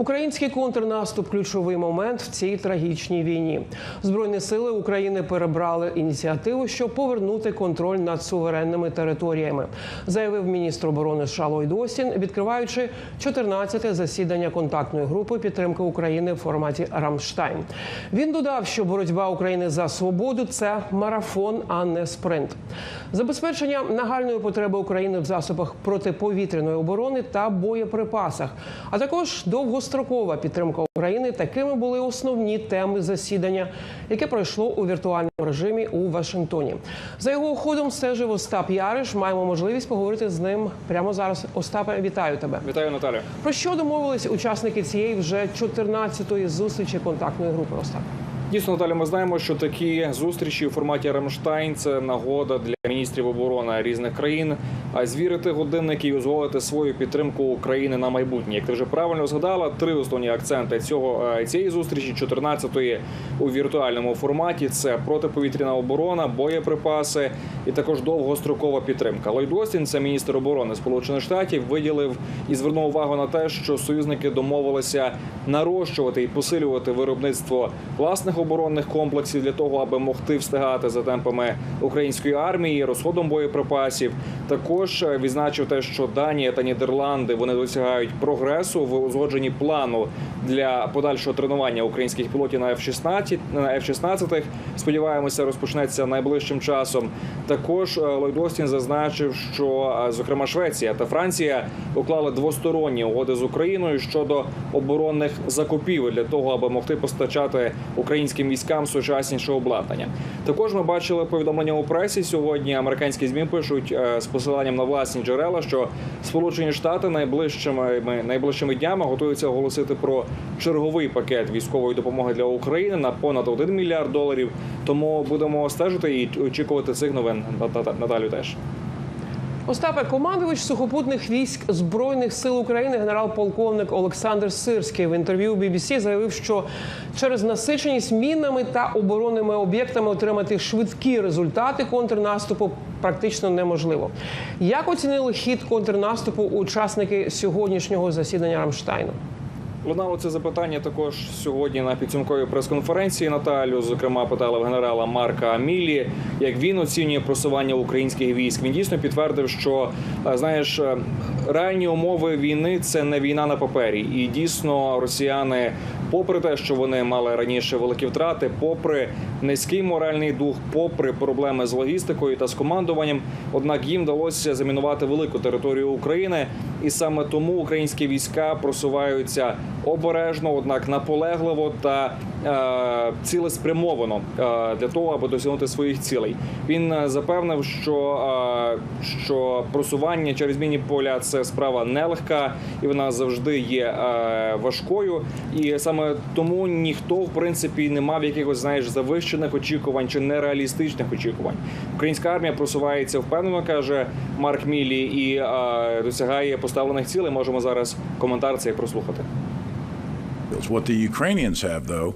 Український контрнаступ ключовий момент в цій трагічній війні. Збройні сили України перебрали ініціативу, щоб повернути контроль над суверенними територіями, заявив міністр оборони США Ллойд Остін, відкриваючи 14-те засідання контактної групи підтримки України в форматі Рамштайн. Він додав, що боротьба України за свободу це марафон, а не спринт. Забезпечення нагальної потреби України в засобах протиповітряної оборони та боєприпасах, а також довгострокова підтримка України. Такими були основні теми засідання, яке пройшло у віртуальному режимі у Вашингтоні. За його ходом стежив Остап Яриш. Маємо можливість поговорити з ним прямо зараз. Остапе, вітаю тебе. Вітаю, Наталя. Про що домовились учасники цієї вже 14-ї зустрічі контактної групи? Остап? Дійсно, Наталя, ми знаємо, що такі зустрічі у форматі Рамштайн це нагода для міністрів оборони різних країн а звірити годинники і дозволити свою підтримку України на майбутнє. Як ти вже правильно згадала, три основні акценти цього е, цієї зустрічі, 14-ї у віртуальному форматі. Це протиповітряна оборона, боєприпаси і також довгострокова підтримка. Ллойд Остін, це міністр оборони Сполучених Штатів, виділив і звернув увагу на те, що союзники домовилися нарощувати і посилювати виробництво власних оборонних комплексів для того, аби могти встигати за темпами української армії, розходом боєприпасів. Також е, відзначив те, що Данія та Нідерланди вони досягають прогресу в узгодженні плану для подальшого тренування українських пілотів на F-16, на F-16. Сподіваємося, розпочнеться найближчим часом. Також е, Ллойд Остін зазначив, що е, зокрема Швеція та Франція уклали двосторонні угоди з Україною щодо оборонних закупівель для того, аби могти постачати українським військам сучасніше обладнання. Також ми бачили повідомлення у пресі сьогодні. Американські змі пишуть е, з посиланням на власні джерела, що Сполучені Штати найближчими найближчими днями готуються оголосити про черговий пакет військової допомоги для України на понад 1 мільярд доларів. Тому будемо стежити і очікувати цих новин Наталю теж. Остапе, командувач сухопутних військ збройних сил України, генерал-полковник Олександр Сирський в інтерв'ю BBC заявив, що через насиченість мінами та оборонними об'єктами отримати швидкі результати контрнаступу практично неможливо. Як оцінили хід контрнаступу учасники сьогоднішнього засідання Рамштайну? Лунало це запитання також сьогодні на підсумковій прес-конференції Наталю. Зокрема, питали в генерала Марка Амілі, як він оцінює просування українських військ. Він дійсно підтвердив, що е, знаєш, е, реальні умови війни це не війна на папері, і дійсно росіяни, попри те, що вони мали раніше великі втрати, попри низький моральний дух, попри проблеми з логістикою та з командуванням, однак їм вдалося замінувати велику територію України, і саме тому українські війська просуваються обережно, однак наполегливо та е, цілеспрямовано е, для того, аби досягнути своїх цілей. Він е, запевнив, що, е, що просування через міні поля це справа нелегка і вона завжди є е, важкою. І саме тому ніхто в принципі не мав якихось знаєш завищених очікувань чи нереалістичних очікувань. Українська армія просувається впевнено, каже Марк Мілі, і е, досягає поставлених цілей. Можемо зараз коментар цей прослухати. What the Ukrainians have, though.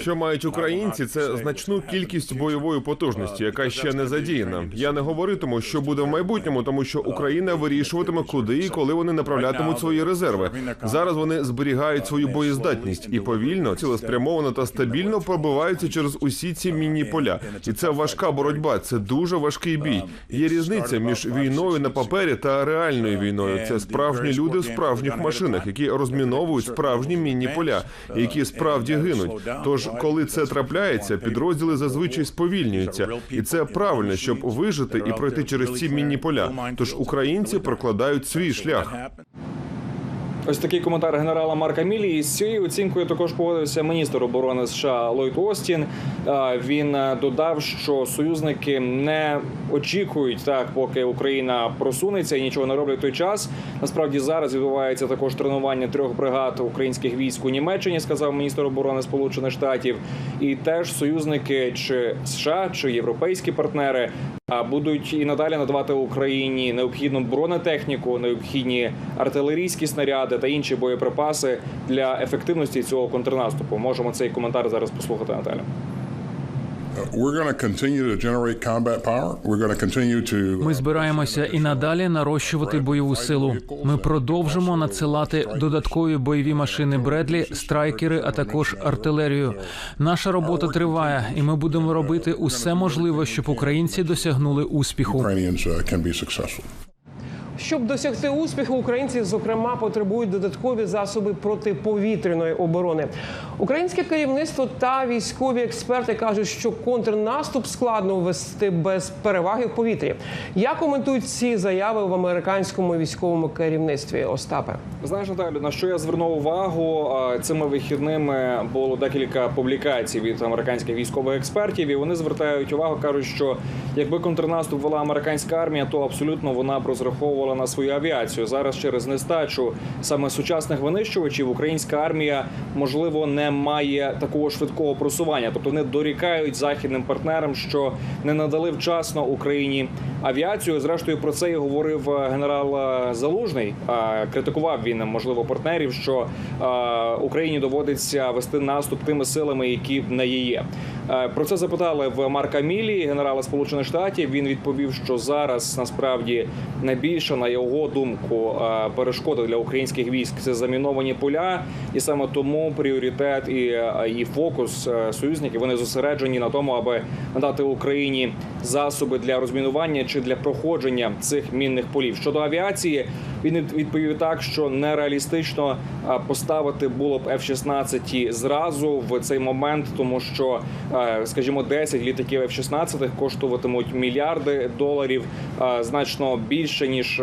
Що мають українці, це значну кількість бойової потужності, яка ще не задіяна. Я не говоритиму, що буде в майбутньому, тому що Україна вирішуватиме, куди і коли вони направлятимуть свої резерви. Зараз вони зберігають свою боєздатність і повільно, цілеспрямовано та стабільно пробиваються через усі ці мінні поля. І це важка боротьба. Це дуже важкий бій. Є різниця між війною на папері та реальною війною. Це справжні люди в справжніх машинах, які розміновують справжні мінні поля, які справді гинуть. Тож, коли це трапляється, підрозділи зазвичай сповільнюються, і це правильно, щоб вижити і пройти через ці мінні поля. Тож українці прокладають свій шлях. Ось такий коментар генерала Марка Мілі. І з цією оцінкою також погодився міністр оборони США Ллойд Остін. Він е, додав, що союзники не очікують так, поки Україна просунеться і нічого не роблять той час. Насправді зараз відбувається також тренування трьох бригад українських військ у Німеччині, сказав міністр оборони Сполучених Штатів. І теж союзники чи США чи європейські партнери будуть і надалі надавати Україні необхідну бронетехніку, необхідні артилерійські снаряди та інші боєприпаси для ефективності цього контрнаступу. Можемо цей коментар зараз послухати, Наталя. To. Ми збираємося і надалі нарощувати бойову силу. Ми продовжимо надсилати додаткові бойові машини Бредлі, страйкери, а також артилерію. Наша робота триває, і ми будемо робити усе можливе, щоб українці досягнули успіху. Щоб досягти успіху, українці зокрема потребують додаткові засоби протиповітряної оборони. Українське керівництво та військові експерти кажуть, що контрнаступ складно вести без переваги в повітрі. Як коментують ці заяви в американському військовому керівництві? Остапе. Знаєш, Наталю, на що я звернув увагу цими вихідними було декілька публікацій від американських військових експертів, і вони звертають увагу, кажуть, що якби контрнаступ вела американська армія, то абсолютно вона б розраховувала на свою авіацію. Зараз через нестачу саме сучасних винищувачів українська армія можливо не має такого швидкого просування, тобто вони дорікають західним партнерам, що не надали вчасно Україні авіацію. Зрештою про це і говорив е, генерал е, Залужний. Критикував він можливо партнерів, що е, Україні доводиться вести наступ тими силами, які в неї є. Е, Про це запитали в Марка Мілі, генерала Сполучених Штатів. Він відповів, що зараз насправді найбільша, на його думку, е, перешкода для українських військ це заміновані поля, і саме тому пріоритет і, е, і фокус союзників вони зосереджені на тому, аби надати Україні засоби для розмінування чи для проходження цих мінних полів. Щодо авіації, він відповів так, що нереалістично е, поставити було б F-16 зразу в цей момент, тому що, е, скажімо, 10 літаків F-16 коштуватимуть мільярди доларів, е, значно більше ніж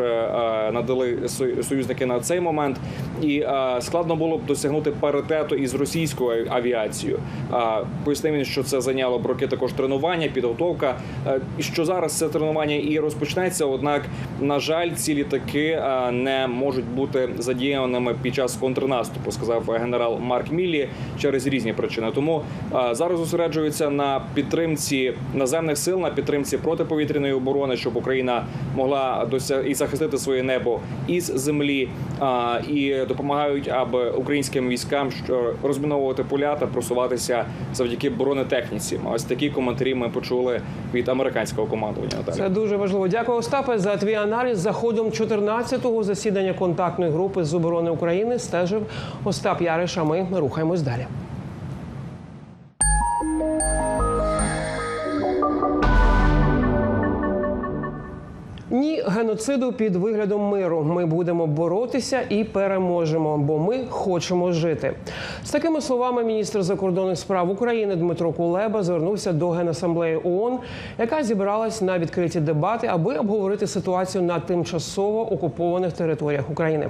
надали со- союзники на цей момент, і е, складно було б досягнути паритету із російською авіацією. Е, Пояснив він, що це зайняло б роки також тренування, підготовка. Е, що зараз це тренування і розпочнеться. Однак, на жаль, ці літаки не можуть бути задіяними під час контрнаступу, сказав генерал Марк Міллі через різні причини. Тому зараз зосереджуються на підтримці наземних сил, на підтримці протиповітряної оборони, щоб Україна могла дося і захистити своє небо із землі, і допомагають, аби українським військам розміновувати поля та просуватися завдяки бронетехніці. Ось такі коментарі ми почули від американського командування. Це дуже важливо. Дякую, Остапе, за твій аналіз. За ходом 14-го засідання контактної групи з оборони України стежив Остап Яриш. А ми рухаємось далі. Геноциду під виглядом миру. Ми будемо боротися і переможемо, бо ми хочемо жити. З такими словами міністр закордонних справ України Дмитро Кулеба звернувся до Генасамблеї ООН, яка зібралась на відкриті дебати, аби обговорити ситуацію на тимчасово окупованих територіях України.